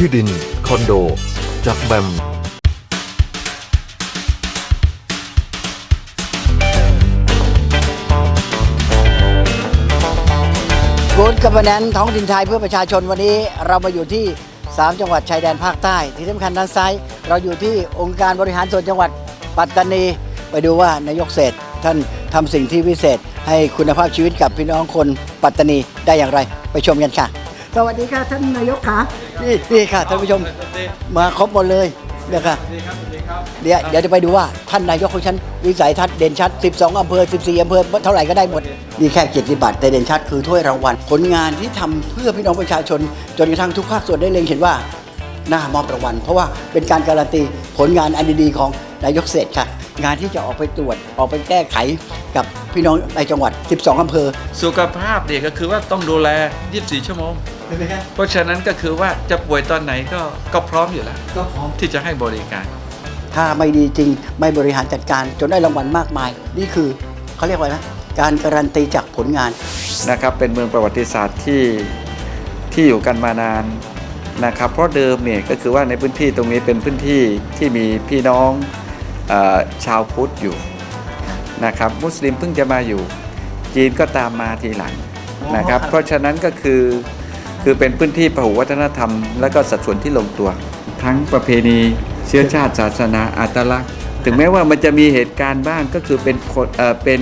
ที่ดิน คอนโด จากแบมกูดกับแนนท้องถิ่นไทยเพื่อประชาชนวันนี้เรามาอยู่ที่ 3 จังหวัดชายแดนภาคใต้ ที่สำคัญด้านซ้ายเราอยู่ที่องค์การบริหารส่วนจังหวัดปัตตานี ไปดูว่านายกเศรษฐ์ท่านทำสิ่งที่วิเศษ ให้คุณภาพชีวิตกับพี่น้องคนปัตตานีได้อย่างไร ไปชมกันค่ะ สวัสดีค่ะท่านนายกค่ะ นี่นี่ค่ะท่านผู้ชมมาครบหมดเลยเดี๋ยวค่ะเดี๋ยวเดี๋ยวจะไปดูว่าท่านนายกของฉันวิสัยทัศน์เด่นชัด 12 อำเภอ 14 อำเภอเท่าไหร่ก็ได้หมดนี่แค่เกียรติบัตรแต่เด่นชัดคือถ้วยรางวัลผลงานที่ทำเพื่อพี่น้องประชาชน จนกระทั่งทุกภาคส่วนได้เล็งเห็นว่าหน้ามอบรางวัลเพราะว่าเป็นการการันตีผลงานอันดีๆของนายกเศรษฐ์ค่ะ งานที่จะออกไปตรวจออกไปแก้ไขกับพี่น้องในจังหวัด 12 อำเภอ สุขภาพเนี่ยก็คือว่าต้องดูแล 24 ชั่วโมง เพราะฉะนั้นก็คือว่าจะป่วยตอนไหนก็ก็พร้อมอยู่แล้ว ก็พร้อมที่จะให้บริการ ถ้าไม่ดีจริงไม่บริหารจัดการจนได้รางวัลมากมาย นี่คือเขาเรียกว่าอะไรนะการการันตีจากผลงาน นะครับเป็นเมืองประวัติศาสตร์ที่ที่อยู่กันมานานนะครับเพราะเดิมเนี่ยก็คือว่าในพื้นที่ตรงนี้เป็นพื้นที่ที่มีพี่น้องเออชาวพุทธอยู่นะครับมุสลิมเพิ่งจะมาอยู่จีนก็ตามมาทีหลังนะครับอ๋อครับเพราะฉะนั้นก็คือ คือเป็นพื้นที่พหุวัฒนธรรม และก็สัดส่วนที่ลงตัว ทั้งประเพณี เชื้อชาติศาสนาอัตลักษณ์ ถึงแม้ว่ามันจะมีเหตุการณ์บ้างก็คือเป็นคนเอ่อเป็น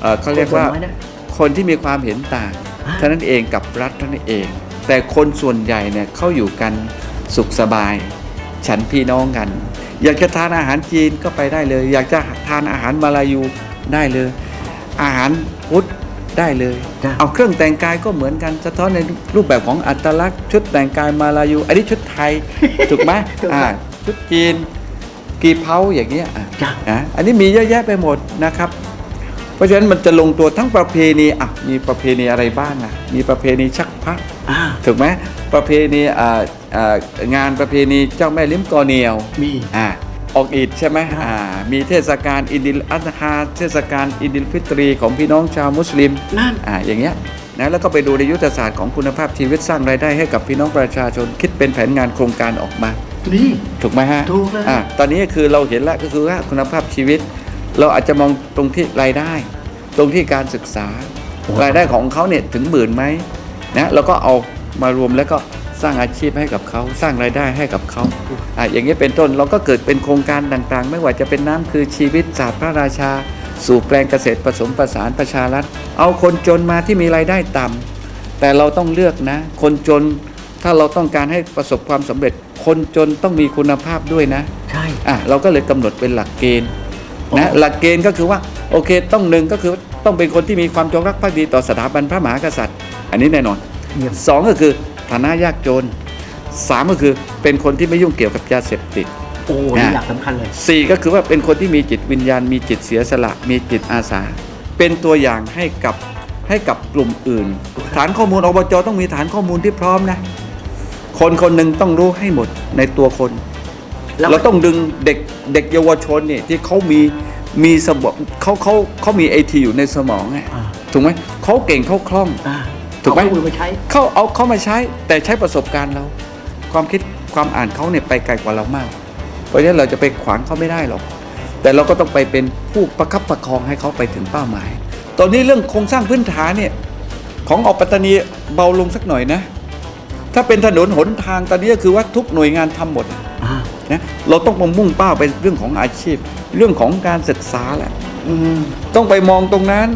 เอ่อเขาเรียกว่าคนส่วนน้อยนะคนที่มีความเห็นต่างอ่าเท่านั้นเองกับรัฐเท่านั้นเอง แต่คนส่วนใหญ่เนี่ยเขาอยู่กันสุขสบาย ฉันพี่น้องกัน อยากจะทานอาหารจีนก็ไปได้เลย อยากจะทานอาหารมาลายูได้เลย อาหารพุทธ ได้เลย จ้ะ เอาเครื่องแต่งกายก็เหมือนกันสะท้อนในรูปแบบของอัตลักษณ์ ชุดแต่งกายมาลายูอันนี้ชุดไทย ถูกไหมถูกครับอ่าชุดจีนกีเพาอย่างเงี้ยอะ จ้ะ นะอันนี้มีเยอะแยะไปหมดนะครับ เพราะฉะนั้นมันจะลงตัวทั้งประเพณีอะมีประเพณีอะไรบ้างอะมีประเพณีชักพระอ่า ถูกไหมประเพณีอ่าอ่างานประเพณีเจ้าแม่ลิ้มกอเนียวมี อ่า ออกอีดใช่ไหมครับอ่ามีเทศกาลอินดิลอัตฮาเทศกาลอินดิลฟิตรีของพี่น้องชาวมุสลิมนั่นอ่าอย่างเงี้ยนะแล้วก็ไปดูในยุทธศาสตร์ของคุณภาพชีวิตสร้างรายได้ให้กับพี่น้องประชาชนคิดเป็นแผนงานโครงการออกมานี่ถูกไหมฮะถูกเลยอ่าตอนนี้คือเราเห็นแล้วก็คือว่าคุณภาพชีวิต เราอาจจะมองตรงที่รายได้ ตรงที่การศึกษารายได้ของเขาเนี่ยถึงหมื่นไหมนะเราก็เอามารวมแล้วก็ สร้างอาชีพให้กับเขาสร้างรายได้ให้กับเขาอ่าอย่างนี้ยเป็นต้นเราก็เกิดเป็นโครงการต่างๆ ไม่ว่าจะเป็นน้ำคือชีวิตศาสตร์พระราชา สู่แปลงเกษตรผสมผสานประชารัฐ เอาคนจนมาที่มีรายได้ต่ำแต่เราต้องเลือกนะ คนจนถ้าเราต้องการให้ประสบความสำเร็จ คนจนต้องมีคุณภาพด้วยนะใช่อะเราก็เลยกำหนดเป็นหลักเกณฑ์อ๋นะอหลักเกณฑ์ก็คือว่าโอเคต้องหนึ่งก็คือต้องเป็นคนที่มีความจงรักภักดีต่อสถาบันพระมหากษัตริย์ อันนี้แน่นอนเยี่ยมสองก็คือ ฐานะยากจนสามก็คือเป็นคนที่ไม่ยุ่งเกี่ยวกับยาเสพติดโอ้นี่นะหลักสำคัญเลยสี่ก็คือว่าเป็นคนที่มีจิตวิญญาณ มีจิตเสียสละ มีจิตอาสา เป็นตัวอย่างให้กับให้กับกลุ่มอื่น ฐานข้อมูลอบจต้องมีฐานข้อมูลที่พร้อมนะ คนคนหนึ่งต้องรู้ให้หมดในตัวคนแล้วเราต้องดึงเด็กเด็กเยาวชนเนี่ยที่เขามีมีสมองเขาเขาเขามีไอทีอยู่ในสมองไงอ่าถูกไหมเขาเก่งเขาคล่องอ่า ถูกไหมเอาข้อมูลมาใช้ เขาเอาเขามาใช้แต่ใช้ประสบการณ์เรา ความคิดความอ่านเขาเนี่ยไปไกลกว่าเรามาก เพราะฉะนั้นเราจะไปขวางเขาไม่ได้หรอก แต่เราก็ต้องไปเป็นผู้ประคับประคองให้เขาไปถึงเป้าหมาย ตอนนี้เรื่องโครงสร้างพื้นฐานเนี่ยของออกปัตตานีเบาลงสักหน่อยนะ ถ้าเป็นถนนหนทางตอนนี้ก็คือว่าทุกหน่วยงานทำหมดอ่า นะเราต้องมามุ่งเป้าไปเรื่องของอาชีพ เรื่องของการศึกษาแหละ อืม ต้องไปมองตรงนั้น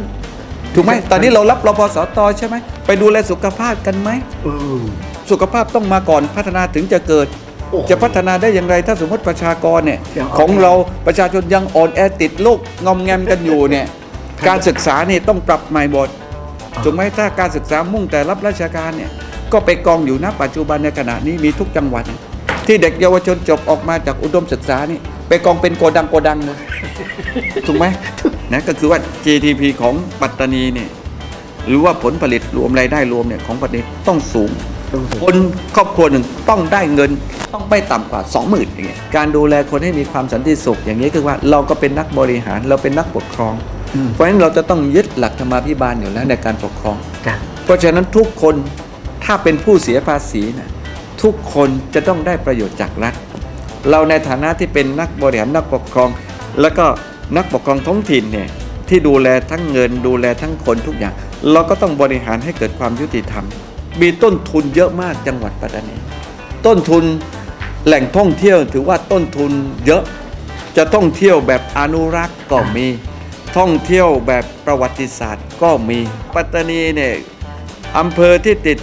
ถูกไหมตอนนี้เรารับรพสตใช่ไหม ไปดูแลสุขภาพกันไหม เออ สุขภาพต้องมาก่อนพัฒนาถึงจะเกิด โอ้โหจะพัฒนาได้อย่างไรถ้าสมมติประชากรเนี่ยยังอ่อนแอของเราประชาชนยังอ่อนแอติดโรคงอมแงมกันอยู่เนี่ยการศึกษานี่ต้องปรับใหม่หมดถูกไหมถ้าการศึกษามุ่งแต่รับราชการเนี่ยก็ไปกองอยู่ณปัจจุบันในขณะนี้มีทุกจังหวัด ที่เด็กเยาวชนจบออกมาจากอุดมศึกษานี่ไปกองเป็นโกดังโกดังเลย ถูกไหมนะก็คือว่า GDP ของปัตตานีเนี่ย หรือว่าผลผลิตรวมรายได้รวมเนี่ยของปัตตานีต้องสูง คนครอบครัวหนึ่งต้องได้เงินต้องไม่ต่ำกว่า 20,000อย่างเงี้ยการดูแลคนให้มีความสันติสุข อย่างนี้คือว่าเราก็เป็นนักบริหารเราเป็นนักปกครองอืมเพราะฉะนั้นเราจะต้องยึดหลักธรรมาภิบาลอยู่แล้วในการปกครองจ้ะเพราะฉะนั้นทุกคนถ้าเป็นผู้เสียภาษีนะทุกคนจะต้องได้ประโยชน์จากรัฐ เราในฐานะที่เป็นนักบริหารนักปกครอง แล้วก็นักปกครองท้องถิ่นเนี่ย ที่ดูแลทั้งเงิน ดูแลทั้งคนทุกอย่าง เราก็ต้องบริหารให้เกิดความยุติธรรม มีต้นทุนเยอะมากจังหวัดปัตตานีต้นทุนแหล่งท่องเที่ยวถือว่าต้นทุนเยอะจะท่องเที่ยวแบบอนุรักษ์ก็มี ท่องเที่ยวแบบประวัติศาสตร์ก็มี ปัตตานีเนี่ยอำเภอที่ติด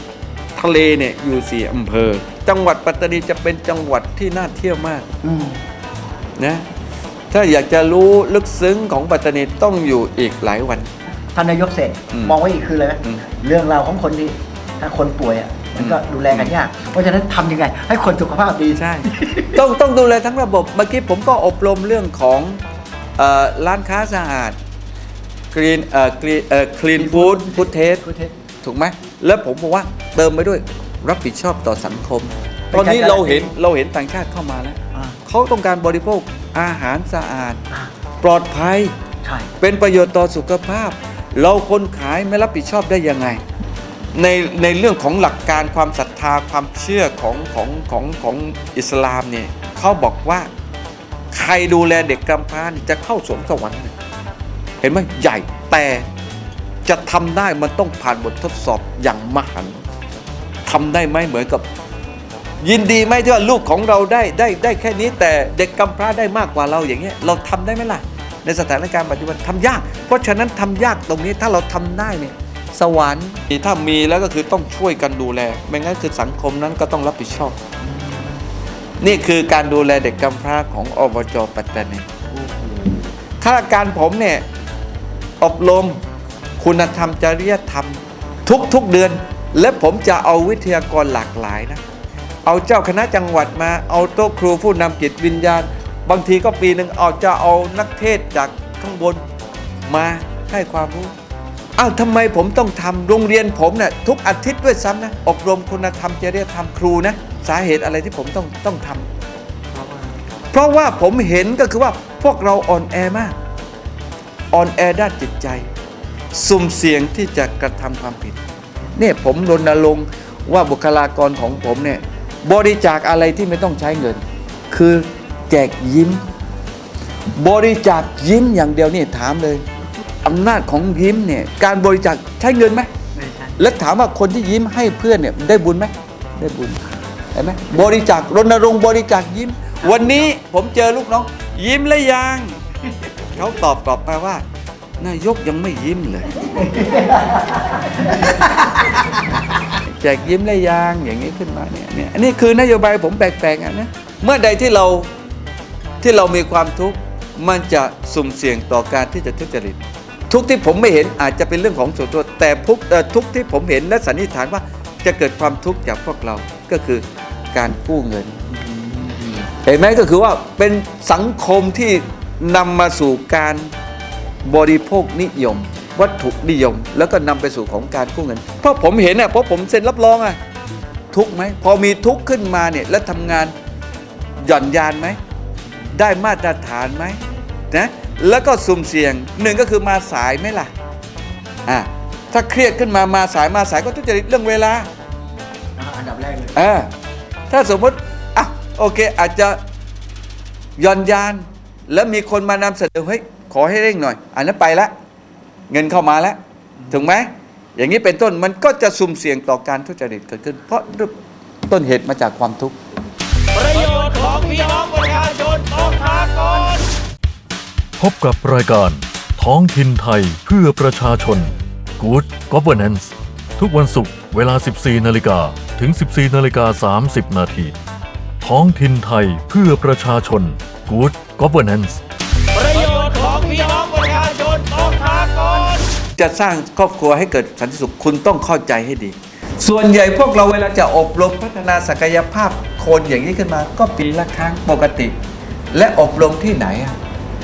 ทะเลเนี่ยอยู่สี่อำเภอ จังหวัดปัตตานีจะเป็นจังหวัดที่น่าเที่ยวมากอืมนะ ถ้าอยากจะรู้ลึกซึ้งของปัตตานีต้องอยู่อีกหลายวัน ท่านนายกเสร็จอืมมองไว้อีกคืออะไรไหมอืม เรื่องราวของคนที่ถ้าคนป่วยอะมันก็อืมดูแลกันยาก เพราะฉะนั้นทำยังไง ให้คนสุขภาพดี ใช่ ต้องต้องดูแลทั้งระบบ เมื่อกี้ผมก็อบรมเรื่องของเออร้านค้าสะอาดกรีนเอ่อกรีนเอ่อคลีนฟู้ดฟู้ดเทส Food test ถูกไหม แล้วผมบอกว่าเติมไปด้วยรับผิดชอบต่อสังคมเป็นตอนนี้การเราเห็นเราเห็นต่างชาติเข้ามาแล้วอ่า เขาต้องการบริโภคอาหารสะอาดอ่าปลอดภัย ใช่ เป็นประโยชน์ต่อสุขภาพ เราคนขายไม่รับผิดชอบได้ยังไง ในในเรื่องของหลักการความศรัทธาความเชื่อของของของของอิสลามเนี่ยเขาบอกว่าใครดูแลเด็กกำพร้านี่จะเข้าสวงสวรรค์เนี่ยเห็นไหมใหญ่แต่จะทำได้มันต้องผ่านบททดสอบอย่างมหันต์ทำได้ไหมเหมือนกับ ยินดีไหมที่ว่าลูกของเราได้ได้ได้แค่นี้ แต่เด็กกำพร้าได้มากกว่าเราอย่างเงี้ยเราทำได้ไหมล่ะ ในสถานการณ์ปัจจุบันทำยาก เพราะฉะนั้นทำยากตรงนี้ถ้าเราทำได้เนี่ยสวรรค์ถ้ามีแล้วก็คือต้องช่วยกันดูแล ไม่งั้นคือสังคมนั้นก็ต้องรับผิดชอบ นี่คือการดูแลเด็กกำพร้าของอบจปัตตานีข้าราชการผมเนี่ยอบรมคุณธรรมจริยธรรม ทุกทุกๆเดือน และผมจะเอาวิทยากรหลากหลายนะ เอาเจ้าคณะจังหวัดมา เอาโต๊ะครูผู้นำจิตวิญญาณ บางทีก็ปีหนึ่งเอาจะเอานักเทศจากข้างบนมาให้ความรู้อ้าวทำไมผมต้องทำโรงเรียนผมเนะ่ยทุกอาทิตย์ด้วยซ้ำนะ อบรมคุณธรรมจริยธรรมครูนะ สาเหตุอะไรที่ผมต้องต้องทำเพราะว่าผมเห็นก็คือว่าพวกเราอ่อนแอมากอ่อนแอด้านจิตใจ สุ่มเสี่ยงที่จะกระทำความผิดเนี่ยผมรณรงค์ว่าบุคลากรของผมเนี่ย บริจาคอะไรที่ไม่ต้องใช้เงิน คือแจกยิ้ม บริจาคยิ้มอย่างเดียวนี่ถามเลยอำนาจของยิ้มเนี่ยการบริจาคใช้เงินไหมไม่ใช่แล้วถามว่าคนที่ยิ้มให้เพื่อนเนี่ยได้บุญไหมได้บุญเห็นไหมบริจาครณรงค์บริจาคยิ้ม วันนี้ผมเจอลูกน้อง ยิ้มแล้วยังเขาตอบกลับมาว่า นายกยังไม่ยิ้มเลย แจกยิ้มและยางอย่างนี้ขึ้นมาเนี่ยเนี่ยอันนี้คือนโยบายผมแปลกๆอะนะเมื่อใดที่เราที่เรามีความทุกข์มันจะสุ่มเสี่ยงต่อการที่จะทุจริต ทุกที่ผมไม่เห็นอาจจะเป็นเรื่องของส่วนตัว แต่ทุกทุกที่ผมเห็นและสันนิษฐานว่าจะเกิดความทุกข์จากพวกเราก็คือการกู้เงิน เห็นไหมก็คือว่าเป็นสังคมที่นำมาสู่การบริโภคนิยม วัตถุนิยม แล้วก็นำไปสู่ของการกู้เงิน เพราะผมเห็นอะเพราะผมเซ็นรับรองอะทุกข์ไหมพอมีทุกข์ขึ้นมาเนี่ยแล้วทำงานหย่อนยานไหมได้มาตรฐานไหมนะแล้วก็สุ่มเสี่ยงหนึ่งก็คือมาสายไหมล่ะอะถ้าเครียดขึ้นมามาสายมาสายก็ทุจริตเรื่องเวลาอ่าอันดับแรกเลยเออถ้าสมมติอะโอเคอาจจะหย่อนยาน แล้วมีคนมานำเสนอเฮ้ยขอให้เร่งหน่อย อันนั้นไปละ เงินเข้ามาแล้วถึงไหมอย่างนี้เป็นต้นมันก็จะสุ่มเสี่ยงต่อการทุจริตเกิดขึ้น เพราะต้นเหตุมาจากความทุกข์ประโยชน์ของพี่น้องประชาชนต้องทากก่อนพบกับรายการ ท้องถิ่นไทยเพื่อประชาชน Good Governance ทุกวันศุกร์เวลา 14 นาฬิกาถึง 14 นาฬิกา 30 นาทีท้องถิ่นไทยเพื่อประชาชน Good Governance จะสร้างครอบครัวให้เกิดสันติสุขคุณต้องเข้าใจให้ดี ส่วนใหญ่พวกเราเวลาจะอบรมพัฒนาศักยภาพคนอย่างนี้ขึ้นมา ก็ปีละครั้งปกติ และอบรมที่ไหนอะ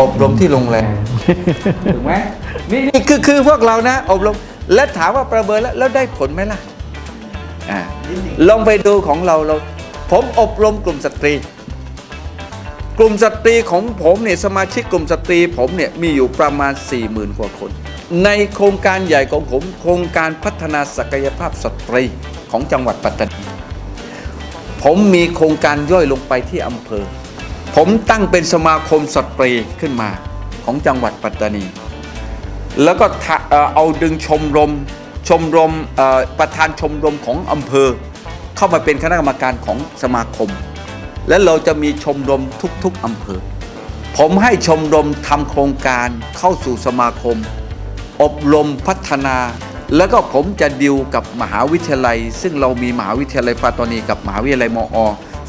อบรมที่โรงแรมถูกไหมนี่นี่คือคือพวกเรานะ อบรมและถามว่าประเมินแล้วแล้วได้ผลไหมล่ะอ่าลองไปดูของเราเรา ผมอบรมกลุ่มสตรี กลุ่มสตรีของผมเนี่ยสมาชิกกลุ่มสตรีผมเนี่ยมีอยู่ประมาณ4 0,000กว่าคน ในโครงการใหญ่ของผม โครงการพัฒนาศักยภาพสตรีของจังหวัดปัตตานีผมมีโครงการย่อยลงไปที่อำเภอ ผมตั้งเป็นสมาคมสตรีขึ้นมาของจังหวัดปัตตานี แล้วก็เอาดึงชมรมชมรมประธานชมรมของอำเภอ เข้ามาเป็นคณะกรรมการของสมาคม และเราจะมีชมรมทุกๆอำเภอ ผมให้ชมรมทำโครงการเข้าสู่สมาคม อบรมพัฒนา แล้วก็ผมจะดิวกับมหาวิทยาลัย ซึ่งเรามีมหาวิทยาลัยฟาตอนีกับมหาวิทยาลัยมอ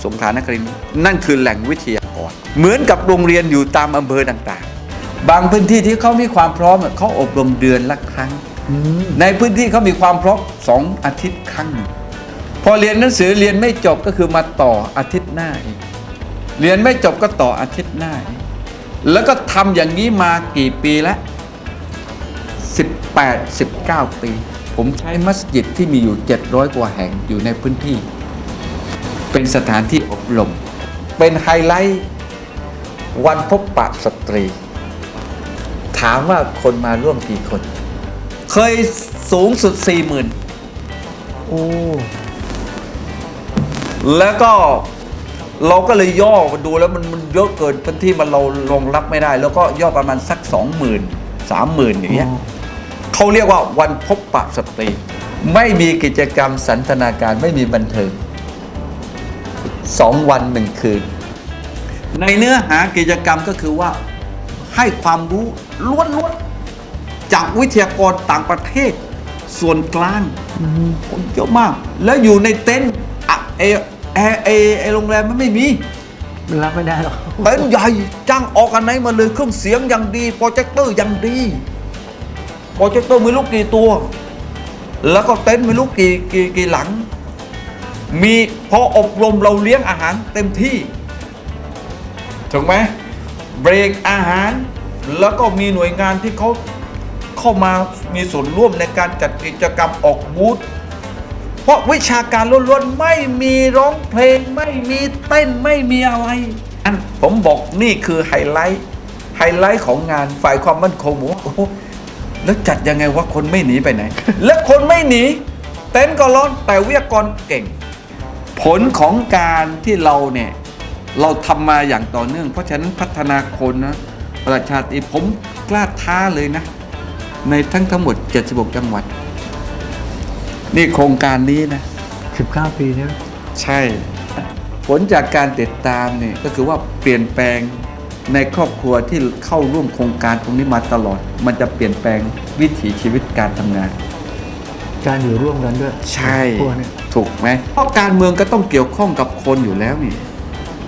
สงขลานครินนั่นคือแหล่งวิทยากร เหมือนกับโรงเรียนอยู่ตามอำเภอต่างๆ บางพื้นที่ที่เขามีความพร้อมเขาอบรมเดือนละครั้ง ในพื้นที่เขามีความพร้อมสองอาทิตย์ครั้งหนึ่งพอเรียนหนังสือเรียนไม่จบก็คือมาต่ออาทิตย์หน้าอีกเรียนไม่จบก็ต่ออาทิตย์หน้า แล้วก็ทำอย่างนี้มากี่ปีแล้ว 89 ปี ผมใช้มัสยิดที่มีอยู่ 700 กว่าแห่งอยู่ในพื้นที่ เป็นสถานที่อบรม เป็นไฮไลท์วันพบปะสตรี ถามว่าคนมาร่วมกี่คน เคยสูงสุด 40,000 โอ้ แล้วก็เราก็เลยย่อมาดูแล้วมันมันเยอะเกินพื้นที่มันเรารองรับไม่ได้ แล้วก็ย่อประมาณสัก 20,000 30,000 อย่างเงี้ย เขาเรียกว่าวันพบปะสตรี ไม่มีกิจกรรมสันทนาการไม่มีบันเทิงสองวันหนึ่งคืน ในเนื้อหากิจกรรมก็คือว่าให้ความรู้ล้วนๆจากวิทยากรต่างประเทศ ส่วนกลางคนเยอะมาก แล้วอยู่ในเต็นท์อะเอเอเอเอโรงแรมมันไม่มีมันรับไม่ได้หรอกเต็นท์ใหญ่จ้างออกกันไหนมาเลยเครื่องเสียงอย่างดีโปรเจคเตอร์อย่างดี โปรเจคเตอร์ไม่รู้กี่ตัว แล้วก็เต็นท์ไม่รู้กี่กี่กี่หลัง มีพออบรมเราเลี้ยงอาหารเต็มที่ถูกไหมเบรกอาหาร แล้วก็มีหน่วยงานที่เขาเข้ามามีส่วนร่วมในการจัดกิจกรรมออกบูธเพราะวิชาการล้วนๆไม่มีร้องเพลงไม่มีเต้นไม่มีอะไรอันผมบอกนี่คือไฮไลท์ไฮไลท์ของงานฝ่ายความมั่นคงบอกว่าโอ้ แล้วจัดยังไงว่าคนไม่หนีไปไหน และคนไม่หนี เต้นก็ร้อนแต่วิทยากรเก่ง ผลของการที่เราเนี่ยเราทำมาอย่างต่อเนื่อง เพราะฉะนั้นพัฒนาคนนะประชาธิผมกล้าท้าเลยนะ ในทั้งทั้งหมด 76 จังหวัด นี่โครงการนี้นะ 19 ปีเนี่ยใช่ ผลจากการติดตามเนี่ยก็คือว่าเปลี่ยนแปลง ในครอบครัวที่เข้าร่วมโครงการตรงนี้มาตลอด มันจะเปลี่ยนแปลงวิถีชีวิตการทำงาน การอยู่ร่วมกันด้วยใช่พวกเนี้ถูกไหมเพราะการเมืองก็ต้องเกี่ยวข้องกับคนอยู่แล้วนี่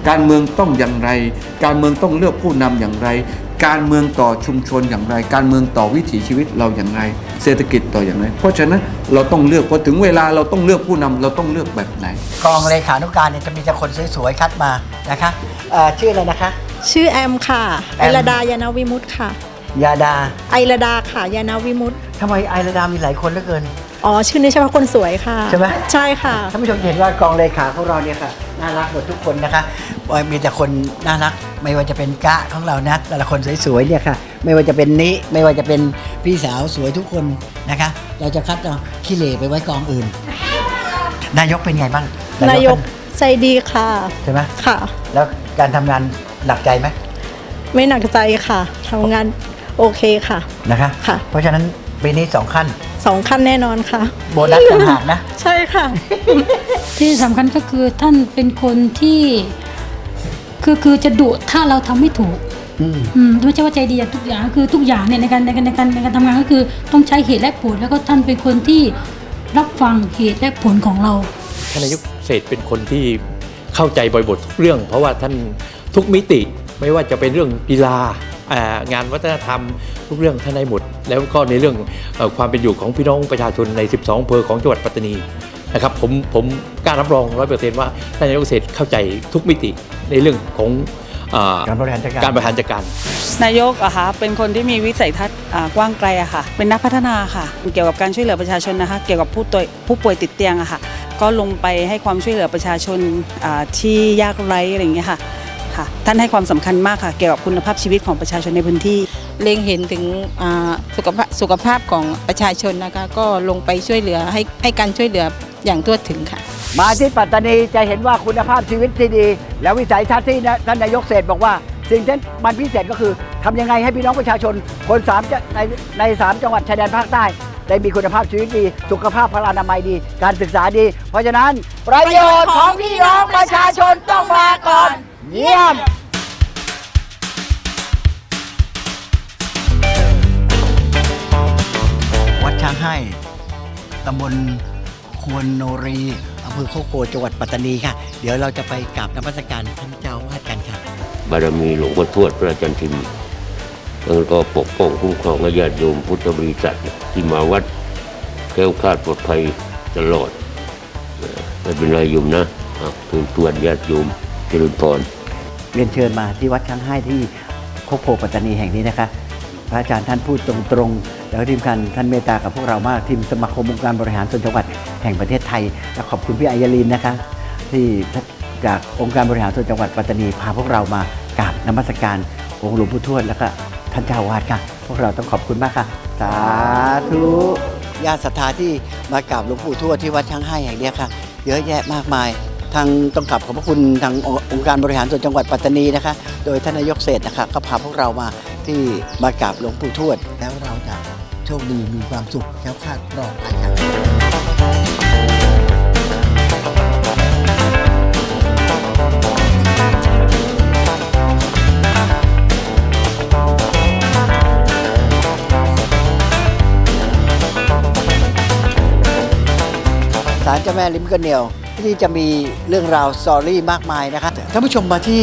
การเมืองต้องอย่างไร การเมืองต้องเลือกผู้นำอย่างไร การเมืองต่อชุมชนอย่างไร การเมืองต่อวิถีชีวิตเราอย่างไร เศรษฐกิจต่ออย่างไร เพราะฉะนั้นเราต้องเลือกพอถึงเวลาเราต้องเลือกผู้นำเราต้องเลือกแบบไหน กองเลขานุการเนี่ยจะมีแต่คนสวยๆคัดมานะคะเอ่อชื่ออะไรนะคะ ชื่อแอมค่ะแอไอมระดายานาวิมุตค่ะ ยาดาไอระดาค่ะยานาวิมุตทำไมไอระดามีหลายคนเหลือเกิน อ๋อชื่อนี้เฉพาะคนสวยค่ะใช่ไหม ใช่ค่ะ ท่านผู้ชมจะเห็นว่ากองเลขาของเราเนี่ยค่ะน่ารักหมดทุกคนนะคะเอ่อมีแต่คนน่ารักไม่ว่าจะเป็นกะของเรานะแต่ละคนสวยๆเนี่ยค่ะ ไม่ว่าจะเป็นนิไม่ว่าจะเป็นพี่สาวสวยทุกคนนะคะ เราจะคัดเอาขี้เหร่ไปไว้กองอื่น นายกเป็นไงบ้างนายกใจดีค่ะ ใช่ไหมค่ะ แล้วการทำงาน หนักใจไหมไม่หนักใจค่ะทำงานโอเคค่ะ นะคะ ค่ะ เพราะฉะนั้นปีนี้สองขั้น สองขั้นแน่นอนค่ะ โบนัสต่างหากนะ ใช่ค่ะ ที่สำคัญก็คือท่านเป็นคนที่คือคือจะดุถ้าเราทำไม่ถูกอืม อืมไม่ใช่ว่าใจดีอย่างทุกอย่างคือทุกอย่างเนี่ยในการในการในการในการทำงานก็คือต้องใช้เหตุและผลแล้วก็ท่านเป็นคนที่รับฟังเหตุและผลของเรา ท่านนายกเศรษฐ์เป็นคนที่เข้าใจบริบททุกเรื่อง เพราะว่าท่าน ทุกมิติไม่ว่าจะเป็นเรื่องกีฬาอ่างานวัฒนธรรมทุกเรื่องท่านได้หมด แล้วก็ในเรื่องเอ่อความเป็นอยู่ของพี่น้องประชาชนใน 12อำเภอของจังหวัดปัตตานีนะครับผมผมกล้ารับรองร้อยเปอร์เซ็นต์ว่าท่านนายกเกษตรเข้าใจทุกมิติในเรื่องของอ่าการบริหารจัดการการบริหารจัดการนายกอะคะเป็นคนที่มีวิสัยทัศน์อ่ากว้างไกลอะค่ะ เป็นนักพัฒนาค่ะ เกี่ยวกับการช่วยเหลือประชาชนนะคะ เกี่ยวกับผู้ป่วยผู้ป่วยติดเตียงอะค่ะ ก็ลงไปให้ความช่วยเหลือประชาชนอ่าที่ยากไร้อะไรอย่างเงี้ยค่ะ ค่ะ ท่านให้ความสำคัญมากค่ะ เกี่ยวกับคุณภาพชีวิตของประชาชนในพื้นที่ เล็งเห็นถึงอ่าสุขภาพสุขภาพของประชาชนนะคะ ก็ลงไปช่วยเหลือให้ให้การช่วยเหลืออย่างทั่วถึงค่ะ มาที่ปัตตานีจะเห็นว่าคุณภาพชีวิตที่ดี แล้ววิสัยทัศน์ที่ท่านนายกเศรษฐ์บอกว่า สิ่งที่มันพิเศษก็คือทำยังไงให้พี่น้องประชาชน คนสามจะในในสามจังหวัดชายแดนภาคใต้ได้มีคุณภาพชีวิตดี สุขภาพพลานามัยดี การศึกษาดี เพราะฉะนั้น ประโยชน์ของพี่น้องประชาชนต้องมาก่อน เยี่ยมวัดช้างให้ตำบลควรโนรีอำเภอโคกโกจังหวัดปัตตานีค่ะ เดี๋ยวเราจะไปกราบนมัสการท่านเจ้าอาวาดกันค่ะ บารมีหลวงพ่อทวดพระอาจารย์ทิมแล้วก็ปกป้องคุ้มครองญาติโยมพุทธบริษัทที่มาวัดแคล้วคลาดปลอดภัยตลอดเอ่อไม่เป็นไรโยมนะอะเพื่อนตวนญาติโยมเจริญพร เรียนเชิญมาที่วัดช้างให้ที่โคกโพปัตตานีแห่งนี้นะคะ พระอาจารย์ท่านพูดตรงๆ แล้วทีมกันท่านเมตตากับพวกเรามากทีมสมาคมองค์การบริหารส่วนจังหวัดแห่งประเทศไทย และขอบคุณพี่อัยลินนะคะ ที่จากองค์การบริหารส่วนจังหวัดปัตตานีพาพวกเรามากราบนมัสการองค์หลวงปู่ทวดแล้วก็ท่านเจ้าอาวาดค่ะ พวกเราต้องขอบคุณมากค่ะ สาธุญาติศรัทธาที่มากราบหลวงปู่ทวดที่วัดช้างให้แห่งนี้ค่ะ เยอะแยะมากมาย ทางต้องกลับขอบพระคุณทางองค์การบริหารส่วนจังหวัดปัตตานีนะคะ โดยท่านนายกเศรษนะคะก็พาพวกเรามาที่มากราบหลวงปู่ทวด แล้วเราจะโชคดีมีความสุขแคล้วคลาดปลอดภัยค่ะศาลเจ้าแม่ลิมกเนียว ที่จะมีเรื่องราวสตอรี่มากมายนะคะท่านผู้ชมมาที่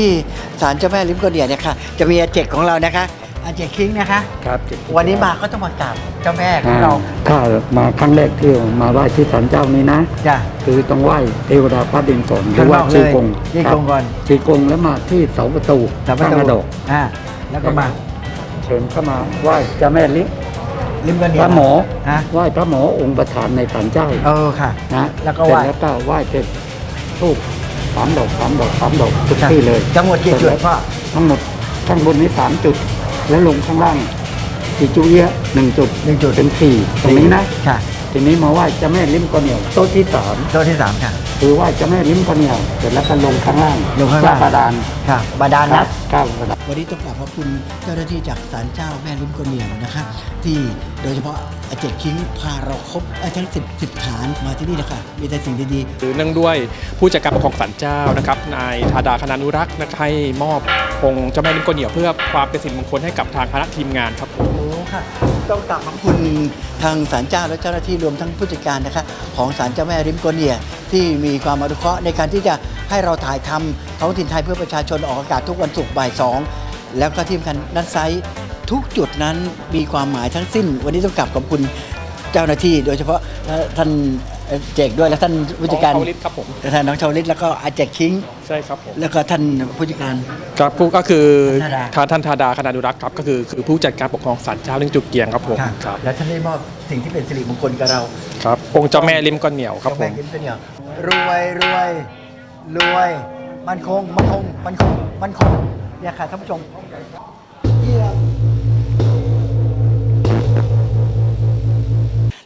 ศาลเจ้าแม่ลิ้มกระเหนียวเนี่ยค่ะจะมีอาเจกของเรานะคะอาเจกคิงนะคะ ครับวันนี้มาก็ต้องมากราบเจ้าแม่ของเราถ้ามาครั้งแรกที่มาไหว้ที่ศาลเจ้านี้นะ จ้ะ คือต้องไหว้เทวดาพระดินก่อนหรืข้างอนว่าอกชีเลยกงชีครับกงก่อนชีกงแล้วมาที่เสาประตูสามประข้างตูกระดกอ่าแล้วก็มา เชิญเข้ามาไหว้เจ้าแม่ลิ ลิ้มกระเหนีพยวระหมอฮะไหว้พระหมอองค์ประธานในศาลเจ้าเออค่ะ นะแล้วก็ไหว้ เสร็จแล้วก็ไหว้เสร็จทูบสามดอกสามดอกสามดอกทุกค่ะที่เลยทั้งหมดกี่จุดพ่อทั้งหมดข้างบนนี้สามจุด แล้วลงข้างล่างกี่จุดเยอะหนึ่งจุดหนึ่งจุดเป็นสี่ตรงนี้นะ ค่ะ ทีนี้มาไหว้เจ้าแม่ลิ้มกอเหนียวโต๊ะที่สามโต๊ะที่สามค่ะ คือไหว้เจ้าแม่ลิ้มกอเหนียวเสร็จแล้วก็ลงข้างล่างลงข้างล่าง พระบาดาลค่ะบาดาลครันะบเก้าบาดาลวันนี้ต้องกราบขอบคุณเจ้าหน้าที่จากศาลเจ้าแม่ลิ้มกระเหนียวนะคะ ที่โดยเฉพาะอาเจกคิงพาเราครบเอ่อทั้งสิบสิบฐานมาที่นี่นะคะมีแต่สิ่งดีๆ หรือเนื่องด้วยผู้จัดการปกครองศาลเจ้านะครับนายธาดาคณานุรักษ์นะครับให้มอบองค์เจ้าแม่ลิ้มโกเหนียวเพื่อความเป็นสิริมงคลให้กับทางคณะทีมงานครับโอ้ ค่ะ ต้องกลับขอบคุณทางศาลเจ้าและเจ้าหน้าที่รวมทั้งผู้จัดการนะคะ ของศาลเจ้าแม่ริมโกเนียที่มีความอนุเคราะห์ในการที่จะให้เราถ่ายทำท้องถิ่นไทยเพื่อประชาชนออกอากาศทุกวันศุกร์บ่ายสองแล้วก็ที่สำคัญด้านไซทุกจุดนั้นมีความหมายทั้งสิ้น วันนี้ต้องกลับขอบคุณเจ้าหน้าที่ โดยเฉพาะท่าน เอ่อเจกด้วยและท่านผู้จัดการน้องชาวลิตครับผมท่านน้องชาวลิตแล้วก็อาเจกคิงใช่ครับผมแล้วก็ท่านผู้จัดการ ครับผู้ก็คือท่านท่านธาดาคณานุรักษ์ครับก็คือคือผู้จัดการปกครองศาลเจ้าเรื่องจุดเกียงครับผมครับและท่านได้มอบสิ่งที่เป็นสิริมงคลกับเราครับองค์เจ้าแม่ลิ้มโกเหนียวครับเจ้าแม่มลิ้มกระเหนียวรวยรวยรวย มันคงมันคงมันคงมันคงเนี่ยค่ะท่านผู้ชม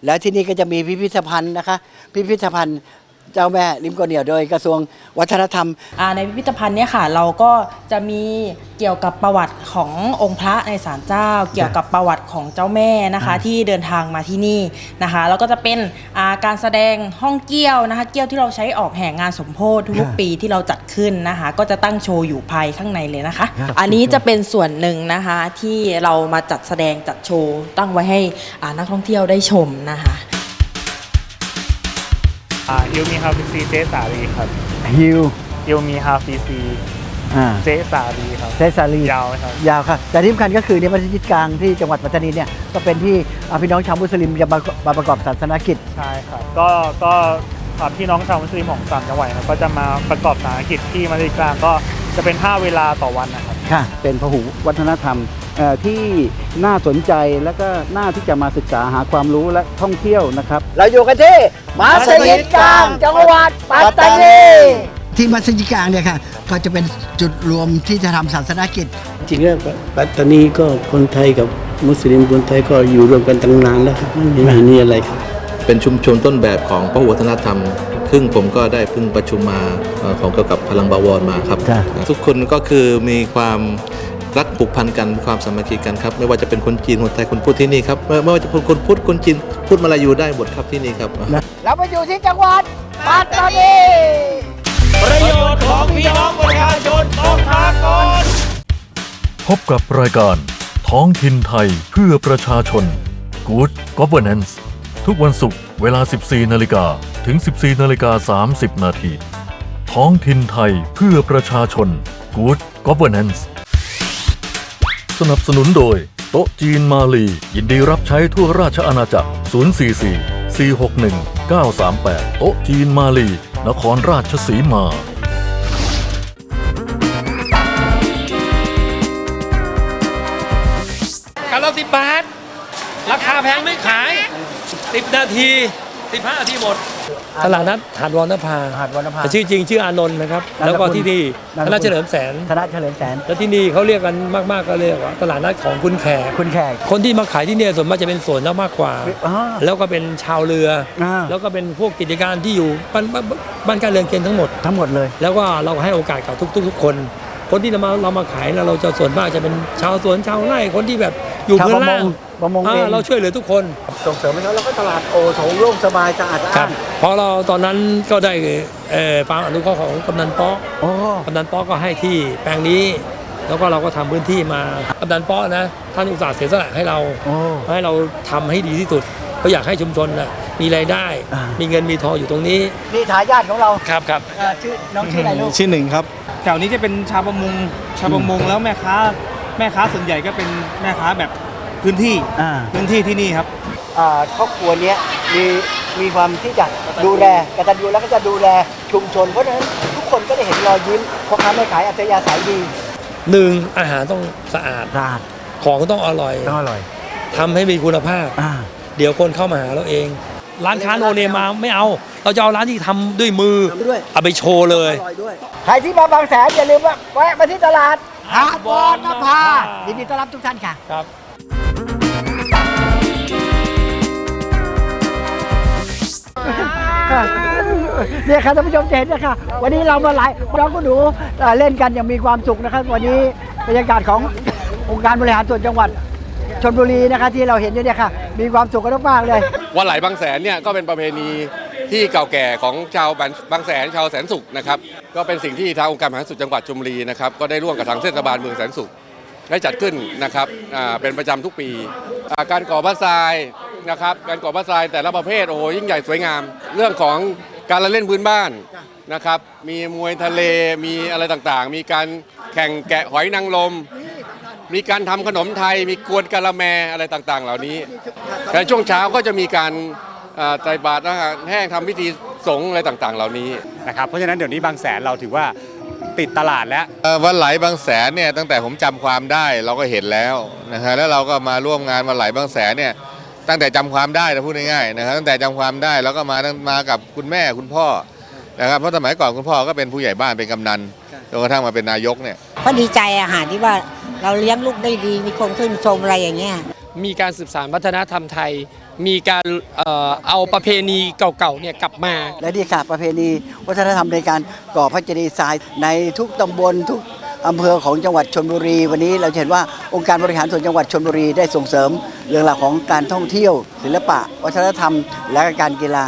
แล้วที่นี่ก็จะมีพิพิธภัณฑ์นะคะ พิพิธภัณฑ์ เจ้าแม่ลิมกอเหนียวโดยกระทรวงวัฒนธรรม อ่าในพิพิธภัณฑ์เนี่ยค่ะเราก็จะมีเกี่ยวกับประวัติขององค์พระในศาลเจ้า เกี่ยวกับประวัติของเจ้าแม่นะคะอ่าที่เดินทางมาที่นี่นะคะแล้วก็จะเป็นอ่าการแสดงห้องเกี้ยวนะคะเกี้ยวที่เราใช้ออกแห่งานสมโพธิทุกๆปีที่เราจัดขึ้นนะคะ ก็จะตั้งโชว์อยู่ภายข้างในเลยนะคะ อันนี้จะเป็นส่วนหนึ่งนะคะที่เรามาจัดแสดงจัดโชว์ตั้งไว้ให้อ่านักท่องเที่ยวได้ชมนะคะ ยูมีฮาฟิซีเจสาลีครับฮิวยูมีฮาฟิซีอ่าเจสาลีครับเซซารียาวไหมครับ ยาวค่ะ แต่ที่สำคัญก็คือในมัสยิดกลางที่จังหวัดปัตตานีเนี่ยก็เป็นที่อ่าพี่น้องชาวมุสลิมจะมามาประกอบศาสนกิจ ใช่ครับ ก็ก็อ่าพี่น้องชาวมุสลิมของสามจังหวัดครับก็จะมาประกอบสาหกิจที่มัสยิดกลางก็จะเป็น 5 เวลาต่อวันนะครับ ค่ะเป็นพหุวัฒนธรรมเอ่อ ที่น่าสนใจและก็น่าที่จะมาศึกษาหาความรู้และท่องเที่ยวนะครับ เราอยู่กันที่มัสยิดกลางจังหวัดปัตตานีที่มัสยิดกลางเนี่ยค่ะก็จะเป็นจุดรวมที่จะทำศาสนกิจ จริงๆแล้วปัตตานีก็คนไทยกับมุสลิมคนไทยก็อยู่รวมกันตั้งนานแล้วครับไม่ไม่มีอะไรครับไปเป็นชุมชนต้นแบบของพหุวัฒนธรรมซึ่งผมก็ได้เพิ่งประชุมมาเอ่อของเกี่ยวกับพลังบาวรมาครับ ทุกคนก็คือมีความ รักผูกพันกันมีความสามัคคีกันครับไม่ว่าจะเป็นคนจีนคนไทยคนพูดที่นี่ครับไม่ไม่ว่าจะเป็นคนพุทธคนจีนพูดมาลายูได้หมดครับที่นี่ครับเราไปอยู่ที่จังหวัดปัตตานีประโยชน์ของพี่น้องประชาชนต้องทากรพบกับรายการท้องถิ่นไทยเพื่อประชาชน Good Governance ทุกวันศุกร์เวลา 14 นาฬิกาถึง 14 นาฬิกา 30 นาที ท้องถิ่นไทยเพื่อประชาชน Good Governance สนับสนุนโดย โต๊ะจีนมาลี ยินดีรับใช้ทั่วราชอาณาจักร 044 461 938 โต๊ะจีนมาลี นครราชสีมาการละสิบบาท ราคาแพงไม่ขายสิบนาทีสิบห้านาทีหมด ตลาดนัดหาดวรรณภาหาดวรรณภาชื่อจริงชื่ออานนท์นะครับนามสกุลแล้วก็ที่นี่นามสกุลคณะเฉลิมแสนคณะเฉลิมแสน แล้วที่นี่เขาเรียกกันมากๆก็เรียกว่าตลาดนัดของคุณแขกคุณแขก คนที่มาขายที่เนี่ยส่วนมากจะเป็นสวนแล้วมากกว่าอ่า แล้วก็เป็นชาวเรือออ่าแล้วก็เป็นพวกกิจการที่อยู่บ้านบ้านบ้านการเรือนเกณฑ์ทั้งหมดทั้งหมดเลย แล้วก็เราให้โอกาสกับทุกๆทุกคนคนที่เรามาเรามาขายแล้วเราจะส่วนมากจะเป็นชาวสวนชาวไร่คนที่แบบอยู่ชาวพื้ปนระมล่างง ประมงอ่าเองเราช่วยเหลือทุกคน ส่งเสริมให้เขาแล้วก็ตลาดโอโถงโล่งสบายสะอาดสะครัอ้าบนพอเราตอนนั้นก็ได้เอ่อความอนุเคราะห์ของกำนันป๊อกโอ้กำนันป๊อกก็ให้ที่แปลงนี้ แล้วก็เราก็ทำพื้นที่มากำนันป๊อกนะท่านอุตส่าห์เสียสละให้เราโอ้ให้เราทำให้ดีที่สุดเพราะอยากให้ชุมชนนะมีรายได้อ่ามีมีเงินมีทองอยู่ตรงนี้นี่ทายาทของเราครับครับเอ่อชื่อน้องชื่ออะไรลูกชื่อหนึ่งครับแถวนี้จะเป็นชาวประมงชาวประมงแล้วแม่ค้าแม่ค้าส่วนใหญ่ก็เป็นแม่ค้าแบบ พื้นที่อ่า พื้นที่ที่นี่ครับ อ่าครอบครัวเนี้ยมีมีความที่จะดูแลกตัญญูแล้วก็จะดูแลชุมชน เพราะฉะนั้นทุกคนก็ได้เห็นรอยยิ้มพ่อค้าแม่ขายอัธยาศัยดี หนึ่งอาหารต้องสะอาดสะอาดของต้องอร่อยต้องอร่อย ทำให้มีคุณภาพ อ่า เดี๋ยวคนเข้ามาหาเราเอง ร้านค้าโนเนมมาไม่เอา เราจะเอาร้านที่ทำด้วยมือทำด้วย เอาไปโชว์เลยอร่อยด้วยใครที่มาบางแสนอย่าลืมว่าแวะมาที่ตลาดหาดวรรณภา ยินดีต้อนรับทุกท่านค่ะ ครับ เนี่ยครับท่านผู้ชมเห็นนะคะวันนี้เรามาหลายน้องก็หนูเล่นกันอย่างมีความสุขนะครับ วันนี้บรรยากาศขององค์การบริหารส่วนจังหวัดชลบุรีนะคะที่เราเห็นอยู่เนี่ยค่ะ มีความสุขกันมากๆเลย วันไหลบางแสนเนี่ยก็เป็นประเพณีที่เก่าแก่ของชาวบางบางแสนชาวแสนสุขนะครับก็เป็นสิ่งที่ทางองค์การบริหารส่วนจังหวัดชลบุรีนะครับก็ได้ร่วมกับทางเทศบาลเมืองแสนสุข ได้จัดขึ้นนะครับเป็นประจำทุกปี การก่อพระทรายนะครับการก่อพระทรายแต่ละประเภทโอ้โหยิ่งใหญ่สวยงาม เรื่องของการละเล่นพื้นบ้านนะครับมีมวยทะเลมีอะไรต่างๆ มีการแข่งแกะหอยนางรมมีการทำขนมไทยมีกวนกะละแมอะไรต่างๆ เหล่านี้แต่ช่วงเช้าก็จะมีการใส่บาตรอาหารแห้งทำพิธีสงฆ์อะไรต่างๆ เหล่านี้นะครับเพราะฉะนั้นเดี๋ยวนี้บางแสนเราถือว่า ติดตลาดแล้ว เอ่อวันไหลบางแสนเนี่ยตั้งแต่ผมจำความได้เราก็เห็นแล้วนะฮะแล้วเราก็มาร่วมงานวันไหลบางแสนเนี่ยตั้งแต่จำความได้นะพูดง่ายๆนะครับตั้งแต่จำความได้แล้วก็มามากับคุณแม่คุณพ่อนะครับเพราะสมัยก่อนคุณพ่อก็เป็นผู้ใหญ่บ้านเป็นกำนันจนกระทั่งมาเป็นนายกเนี่ย ก็ดีใจอะค่ะที่ว่าเราเลี้ยงลูกได้ดีมีคนขึ้นชมอะไรอย่างเงี้ย มีการสืบสานวัฒนธรรมไทย มีการเอ่อเอาประเพณีเก่าๆเนี่ยกลับมา และนี่ค่ะประเพณีวัฒนธรรมในการก่อพระเจดีย์ทรายในทุกตำบลทุกอำเภอของจังหวัดชนบุรี วันนี้เราจะเห็นว่าองค์การบริหารส่วนจังหวัดชนบุรีได้ส่งเสริม เรื่องราวของการท่องเที่ยว ศิลปะ วัฒนธรรม และการกีฬา